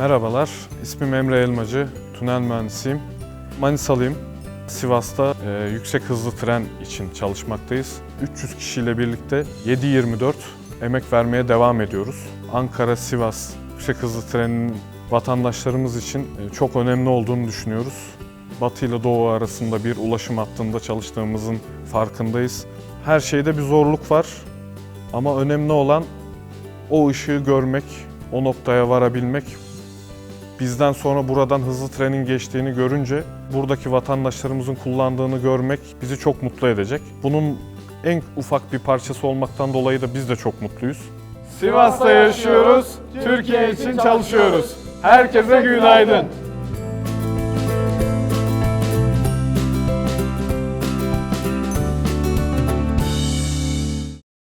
Merhabalar, ismim Emre Elmacı, tünel mühendisiyim. Manisalıyım. Sivas'ta e, yüksek hızlı tren için çalışmaktayız. 300 kişiyle birlikte 7-24 emek vermeye devam ediyoruz. Ankara-Sivas yüksek hızlı treninin vatandaşlarımız için e, çok önemli olduğunu düşünüyoruz. Batı ile Doğu arasında bir ulaşım hattında çalıştığımızın farkındayız. Her şeyde bir zorluk var ama önemli olan o ışığı görmek, o noktaya varabilmek. Bizden sonra buradan hızlı trenin geçtiğini görünce buradaki vatandaşlarımızın kullandığını görmek bizi çok mutlu edecek. Bunun en ufak bir parçası olmaktan dolayı da biz de çok mutluyuz. Sivas'ta yaşıyoruz, Türkiye için çalışıyoruz. Herkese günaydın.